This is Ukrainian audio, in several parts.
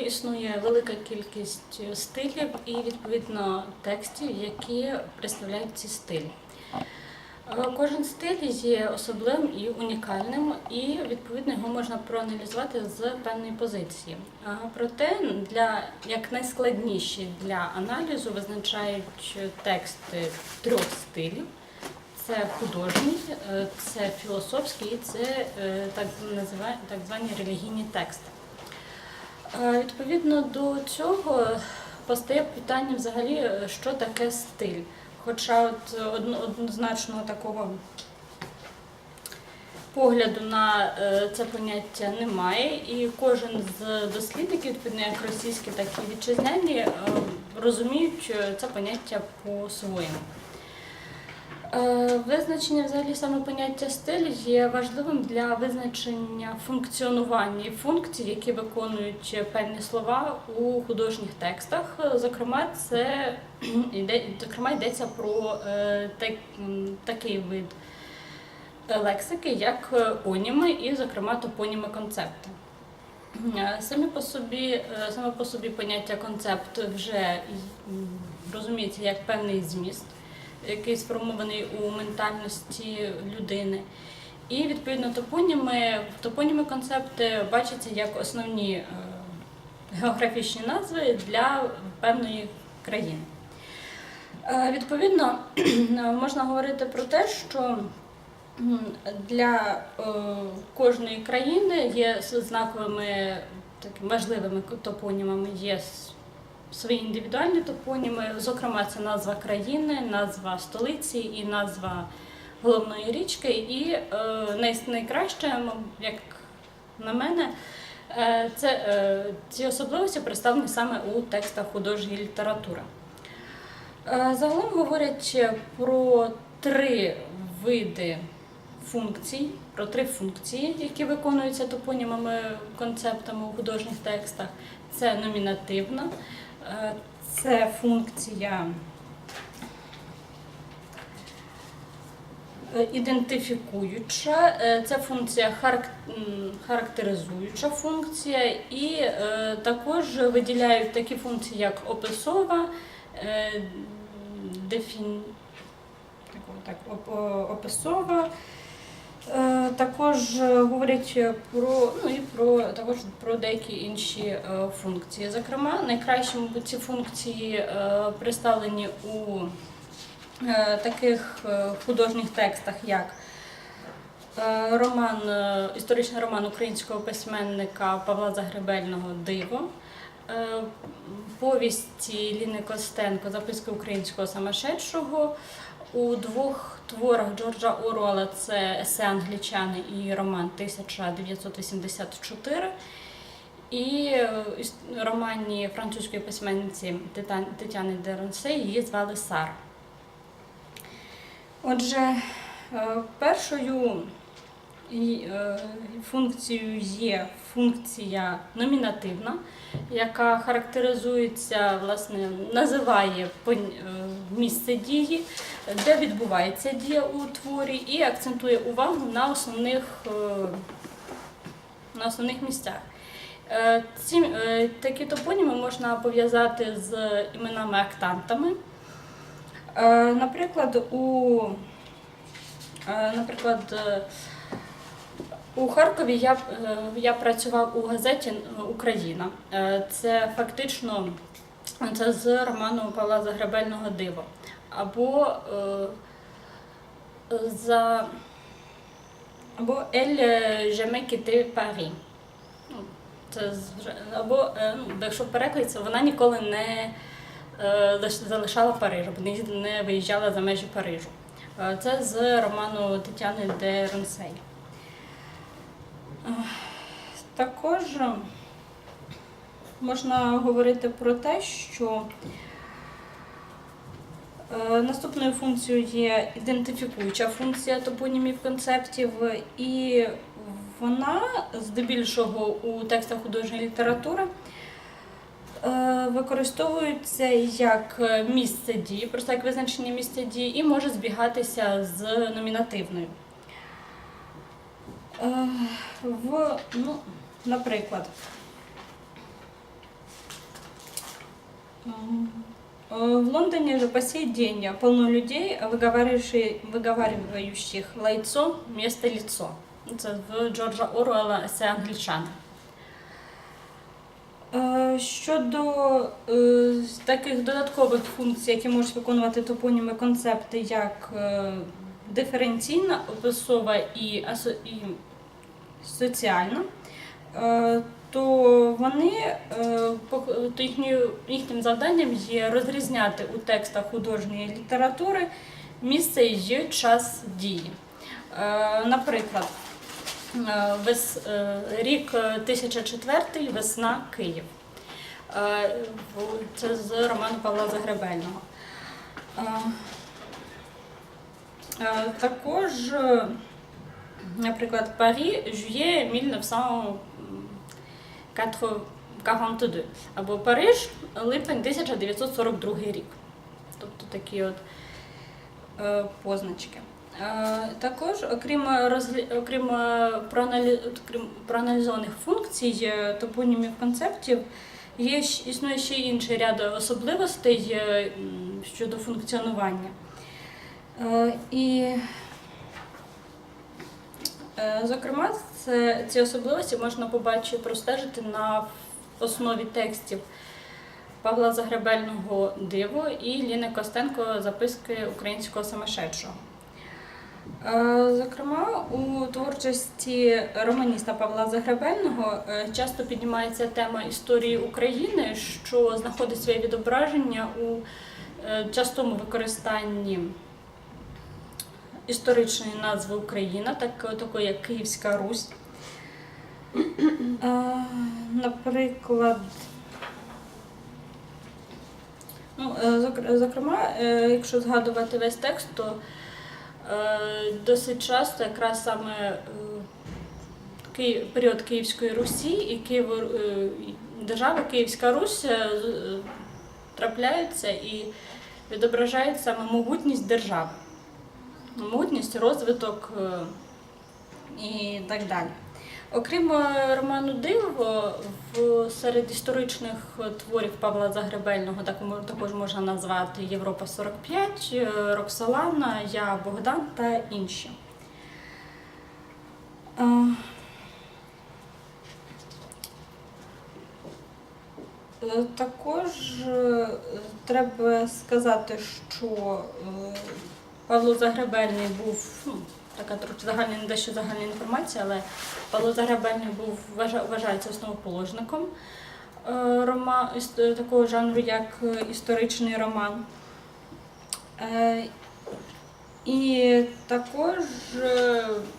існує велика кількість стилів і відповідно текстів, які представляють ці стилі. Е, Кожен стиль є особливим і унікальним, і відповідно його можна проаналізувати з певної позиції. Е, Проте для як найскладніші для аналізу визначають тексти трьох стилів. Це художній, е, це філософський і це е, так звані релігійні тексти. Е, Відповідно до цього постає питання взагалі, е, що таке стиль. Хоча от однозначного такого погляду на е, це поняття немає, і кожен з дослідників, відповідно як російські, так і вітчизняні, е, розуміють е, це поняття по-своєму. Е, Визначення взагалі саме поняття стиль є важливим для визначення функціонування і функцій, які виконують певні слова у художніх текстах. Зокрема, це зокрема йдеться про е, так, такий вид лексики, як оніми і, зокрема, топоніми концепти. Е, Самі по собі, саме по собі поняття концепт вже розуміється як певний зміст, який сформований у ментальності людини. І відповідно топоніми, топоніми концепти бачаться як основні е, географічні назви для певної країни. Е, Відповідно, можна говорити про те, що для е, кожної країни є знаковими такими важливими топонімами є свої індивідуальні топоніми. Зокрема, це назва країни, назва столиці і назва головної річки. І е, найкраще, як на мене, е, це е, ці особливості представлені саме у текстах художньої літератури. Е, Загалом говорять про три види функцій, про три функції, які виконуються топонімами концептами у художніх текстах. Це номінативна, це функція е, ідентифікуюча, е, це функція характеризуюча функція, і е, також виділяють такі функції, як описова, е, дефін... так, описова. Е, Також е, говорять про ну і про також про деякі інші е, функції. Зокрема, найкраще, мабуть, ці функції е, представлені у е, таких е, художніх текстах, як е, роман, е, історичний роман українського письменника Павла Загребельного Диво. е, Повісті Ліни Костенко, записки українського самошедшого. У двох творах Джорджа Оруела це есе англічани і роман 1984. І е, романі французької письменниці Тетяни де Ронсе її звали Сара. Отже, е, першою е, функцією є функція номінативна, яка характеризується, власне, називає е, місце дії, де відбувається дія у творі, і акцентує увагу на основних, е, на основних місцях. Е, Ці такі топоніми можна пов'язати з іменами-актантами. Наприклад, у, наприклад, у Харкові я, е, я працював у газеті е, Україна. Е, Це фактично це з роману Павла Загребельного Диво. Або за або Ель quitté Paris. Ну, Це або ну, якщо в вона ніколи не залишала Париж, не, виїжджала за межі Парижу. Це з роману Тетяни де Ронсей. Е, Також можна говорити про те, що е, наступною функцією є ідентифікуюча функція топонімів концептів, і вона здебільшого у текстах художньої літератури е, використовується як місце дії, просто як визначення місця дії, і може збігатися з номінативною. Е, В, ну, наприклад, М, э, В Лондоне же по сей день полно людей, выговаривающих, выговаривающих лайцо вместо лицо. Це в Джорджа Оруелла «Есе англічани». Е, Щодо е, таких додаткових функцій, які можуть виконувати топоніми концепти, як е, диференційна, описова і, асо- і соціальна, е, то вони е, то їхнім завданням є розрізняти у текстах художньої літератури місце і час дії. Е, Наприклад, вес, рік е, 1004 весна Київ. Це з роману Павла Загребельного. Також, наприклад, Парі жує 1942 або Париж липень 1942 рік. Тобто такі от е, позначки. Е, Також, окрім, розглі... окрім, е, проаналі... окрім проаналізованих функцій е, топонімів концептів, є, існує ще інший ряд особливостей е, щодо функціонування. Е, І, зокрема, це, ці особливості можна побачити, простежити на основі текстів Павла Загребельного Диво і Ліни Костенко записки українського самошедшого. Е, Зокрема, у творчості романіста Павла Загребельного е, часто піднімається тема історії України, що знаходить своє відображення у е, частому використанні історичної назви Україна, так, такої як Київська Русь. Наприклад, Ну, е, зокрема, е, якщо згадувати весь текст, то е, досить часто якраз саме період Київської Русі і Києво, держава Київська Русь трапляються і відображають саме могутність держави, могутність, розвиток е, і так далі. Окрім е, роману Диво, серед історичних творів Павла Загребельного так також можна назвати Європа 45, е, Роксолана, Я Богдан та інші. Також треба сказати, що Павло Загребельний був ну, така трохи загальна, не дещо загальна інформація, але Павло Загребельний був вважається основоположником е, рома, такого жанру, як е, історичний роман. Е, І також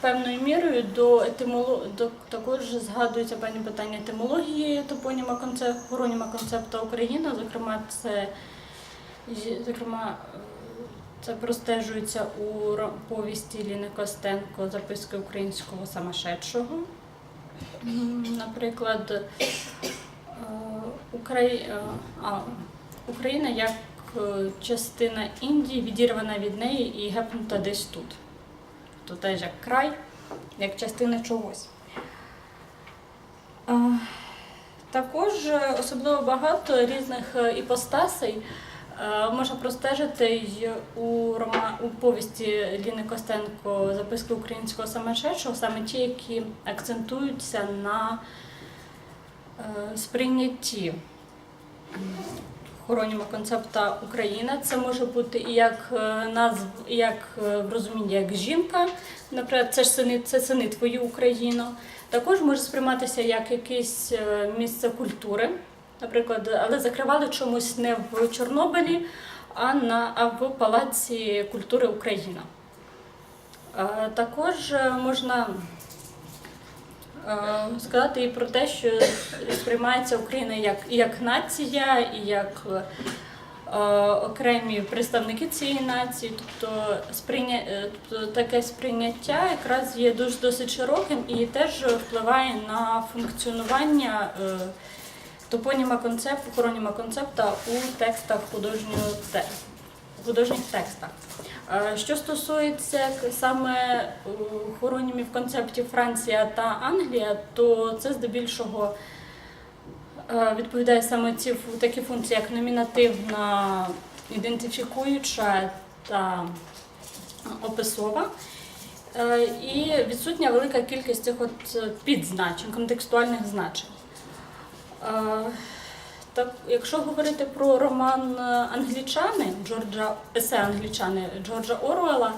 певною мірою до етимоло... до також згадуються певні питання етимології топоніма концеп... хороніма концепта Україна. Зокрема, це зокрема, це простежується у повісті Ліни Костенко записки українського самошедшого. Наприклад, е, е, Україна як е, частина Індії відірвана від неї і гепнута десь тут. То теж як край, як частина чогось. Також особливо багато різних іпостасей можна простежити у, рома... у повісті Ліни Костенко записки українського самошедшого, саме ті, які акцентуються на е, сприйнятті хороніма концепта Україна. Це може бути і як е, назв, як е, в розумінні як жінка, наприклад, це ж сини, це сини твої Україно. Також може сприйматися як якесь е, місце культури, наприклад, але закривали чомусь не в Чорнобилі, а на а в Палаці культури Україна. Е, Також е, можна е, сказати і про те, що сприймається Україна як, як нація, і як окремі представники цієї нації. Тобто, сприйня... тобто таке сприйняття якраз є дуже досить широким і теж впливає на функціонування топоніма концепту, хороніма концепта у текстах художнього художніх текстах. Е, Що стосується саме е, хоронімів концептів Франція та Англія, то це здебільшого е, відповідає саме ці такі функції, як номінативна, ідентифікуюча та описова. І відсутня велика кількість цих от підзначень, контекстуальних значень. Так, якщо говорити про роман е, Англічани Джорджа есе Англічани Джорджа Оруела,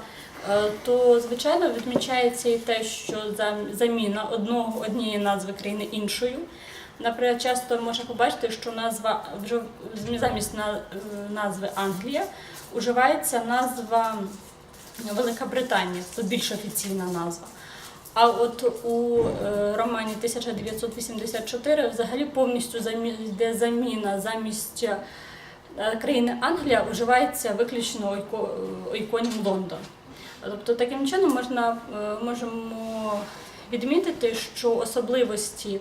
е, то звичайно відмічається і те, що заміна одного однієї назви країни іншою. Наприклад, часто можна побачити, що назва вже замість на- назви Англія уживається назва Велика Британія, це більш офіційна назва. А от у е, романі 1984 взагалі повністю йде заміна замість е, країни Англія вживається виключно ойко- ойконім Лондон. Тобто таким чином можна е, можемо відмітити, що особливості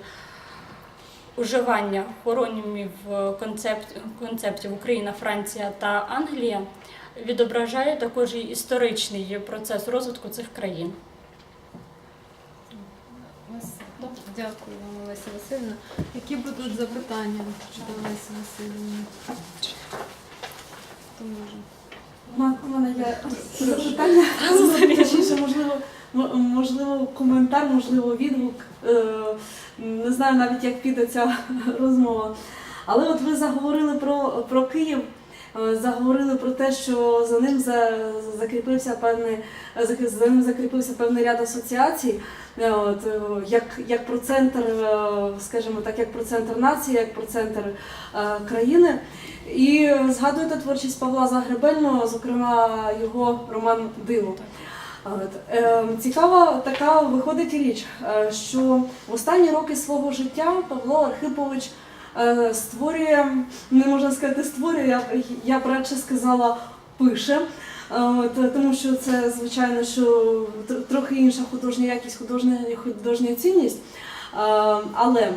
уживання хоронімів концепт, концептів Україна, Франція та Англія відображає також і історичний процес розвитку цих країн. Дякую вам, Олеся Васильівна. Які будуть запитання щодо Олесі Васильівни? Хто може? У мене є запитання, точніше, можливо, можливо, коментар, можливо, відгук. Е, Не знаю навіть, як піде ця розмова. Але от ви заговорили про, про Київ, заговорили про те, що за ним за, закріпився певний, за, за ним закріпився певний ряд асоціацій. Е, От, е, як, як про центр, е, скажімо так, як про центр нації, як про центр е, країни. І згадуєте творчість Павла Загребельного, зокрема його роман Диво. Е, Цікава така виходить річ, е, що в останні роки свого життя Павло Архипович е, створює, не можна сказати, створює, я, б- радше сказала, пише. Е, тому що це, звичайно, що трохи інша художня якість, художня, художня цінність. Е, Але е,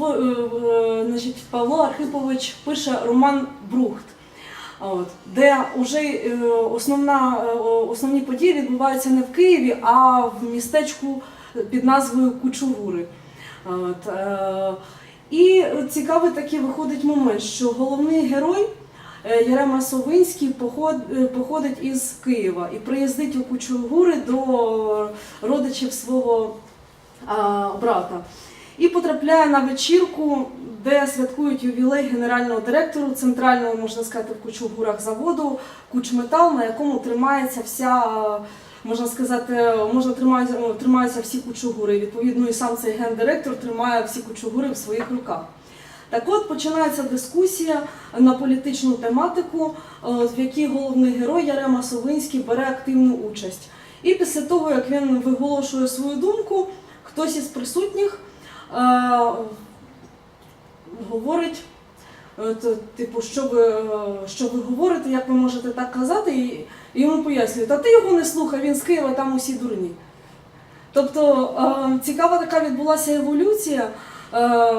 е, е, значить, Павло Архипович пише роман Брухт. Де вже е, основна, е, основні події відбуваються не в Києві, а в містечку під назвою Кучугури. І цікавий такий виходить момент, що головний герой е, Ярема Совинський е, походить із Києва і приїздить у Кучугури до родичів свого брата. І потрапляє на вечірку, де святкують ювілей генерального директору центрального, можна сказати, в Кучугурах заводу Кучметал, на якому тримається вся, можна сказати, можна тримаються, ну, тримаються всі кучугури. Відповідно, і сам цей гендиректор тримає всі кучугури в своїх руках. Так от починається дискусія на політичну тематику, е, в якій головний герой Ярема Совинський бере активну участь. І після того, як він виголошує свою думку, хтось із присутніх е, говорить, то, типу, що ви, е, що ви говорите, як ви можете так казати, і, йому пояснюють, а ти його не слухай, він з Києва, там усі дурні. Тобто е, цікава така відбулася еволюція е,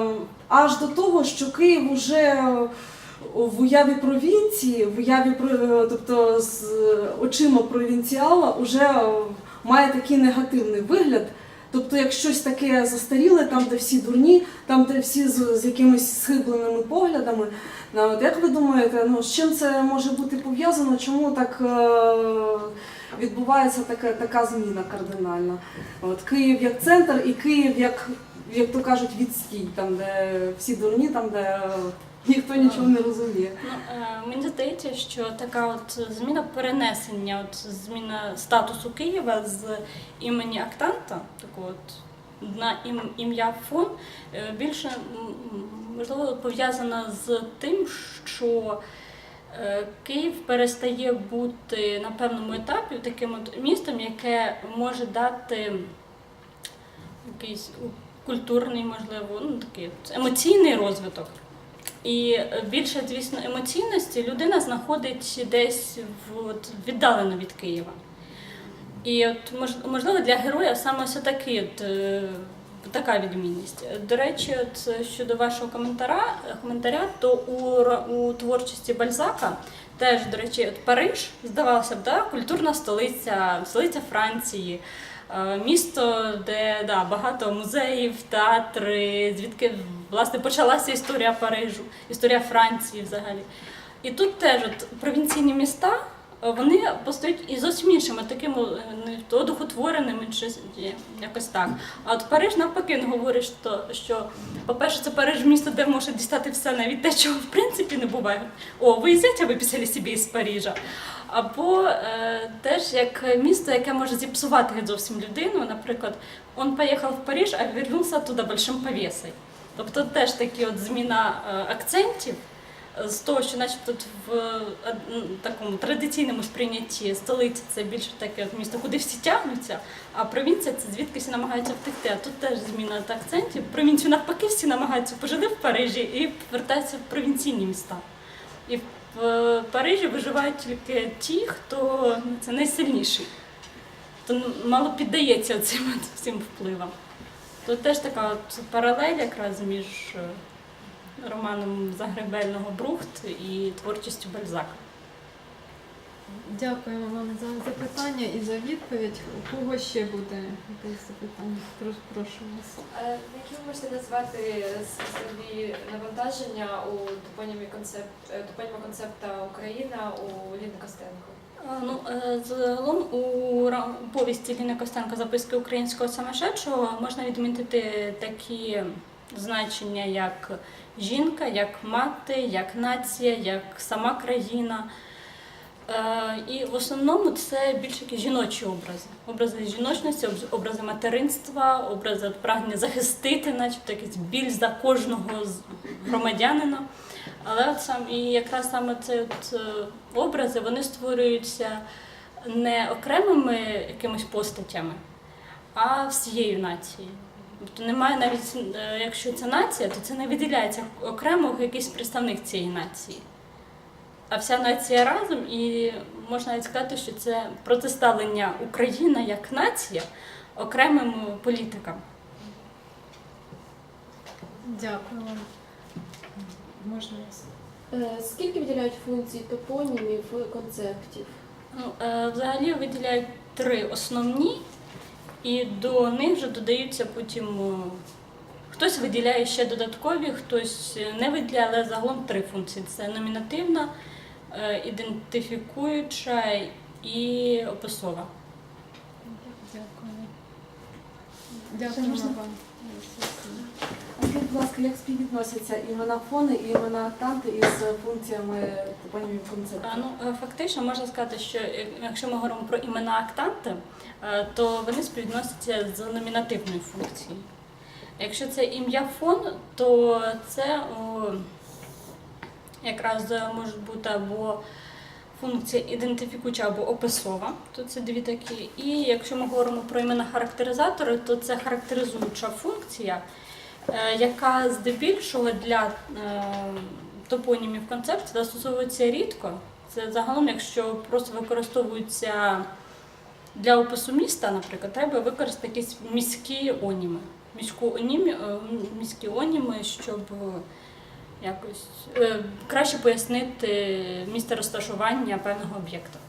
аж до того, що Київ уже в уяві провінції, в уяві тобто з очима провінціала, вже має такий негативний вигляд. Тобто, як щось таке застаріле, там, де всі дурні, там, де всі з, з якимись схибленими поглядами. Ну, От як ви думаєте, ну з чим це може бути пов'язано? Чому так е, відбувається така, така зміна кардинальна? От Київ як центр і Київ як, як то кажуть, відстій, там, де всі дурні, там, де е, ніхто нічого не розуміє. Ну, е, мені здається, що така от зміна перенесення, от зміна статусу Києва з імені Актанта, такого от на ім- ім'я фон, е, більше можливо пов'язана з тим, що Київ перестає бути на певному етапі таким от містом, яке може дати якийсь культурний, можливо, ну такий емоційний розвиток. І більше, звісно, емоційності людина знаходить десь в, от, віддалено від Києва. І от можливо для героя саме все таки от, е, така відмінність. До речі, от щодо вашого коментаря, коментаря, то у, у творчості Бальзака теж, до речі, от Париж, здавалося б, да, культурна столиця, столиця Франції. Е, Місто, де да, багато музеїв, театри, звідки власне почалася історія Парижу, історія Франції взагалі. І тут теж от, провінційні міста. Е, Вони постають і зовсім іншими, такими е, не одухотвореними, чи якось так. А от Париж навпаки не говориш, що, по-перше, це Париж місто, де може дістати все навіть те, чого в принципі не буває. О, ви а ви писали собі із Парижа. Або е, теж як місто, яке може зіпсувати зовсім людину. Наприклад, він поїхав в Париж, а вернувся туди большим повісою. Тобто теж такі от зміна е, акцентів з того, що начебто в е, такому традиційному сприйнятті столиця це більше таке місто, куди всі тягнуться, а провінція це звідки всі намагаються втекти. А тут теж зміна акцентів. Провінцію навпаки всі намагаються пожили в Парижі і повертаються в провінційні міста. І в е, Парижі виживають тільки ті, хто ну, це найсильніший, хто ну, мало піддається цим всім впливам. Тут теж така паралель якраз між е, романом Загребельного Брухт і творчістю Бальзака. Дякуємо вам за запитання і за відповідь. У кого ще буде якесь запитання? Прошу, прошу вас. Які ви можете назвати собі навантаження у топонімі концепт е, топоніма концепта Україна у Ліни Костенко? Ну, е, загалом у повісті Ліни Костенко записки українського самошедшого можна відмітити такі значення, як жінка, як мати, як нація, як сама країна. Е, І в основному це більш такі жіночі образи. Образи жіночності, образи материнства, образи прагнення захистити, начебто якийсь біль за кожного громадянина. Але от сам і якраз саме ці е, образи вони створюються не окремими якимись постатями, а всією нацією. Тобто немає навіть, е, якщо це нація, то це не виділяється окремо якийсь представник цієї нації. А вся нація разом, і можна навіть сказати, що це протиставлення Україна як нація окремим політикам. Дякую вам. Можна. Е, Скільки виділяють функцій топонімів концептів? Ну, е, взагалі виділяють три основні, і до них вже додаються потім. е, Хтось виділяє ще додаткові, хтось не виділяє, але загалом три функції: це номінативна, е, ідентифікуюча і описова. Дякую. Дякую вам. Будь ласка, як співвідносяться імена фони і імена актанти із функціями топонімів концепту? Ну, е, фактично можна сказати, що е, якщо ми говоримо про імена актанти, е, то вони співвідносяться з номінативною функцією. Якщо це ім'я фон, то це о, якраз може бути або функція ідентифікуюча або описова, то це дві такі. І якщо ми говоримо про імена характеризатори, то це характеризуюча функція, яка здебільшого для е, топонімів концепції застосовується рідко. Це загалом, якщо просто використовується для опису міста, наприклад, треба використати якісь міські оніми. Міську е, міські оніми, щоб е, якось е, краще пояснити місце розташування певного об'єкта.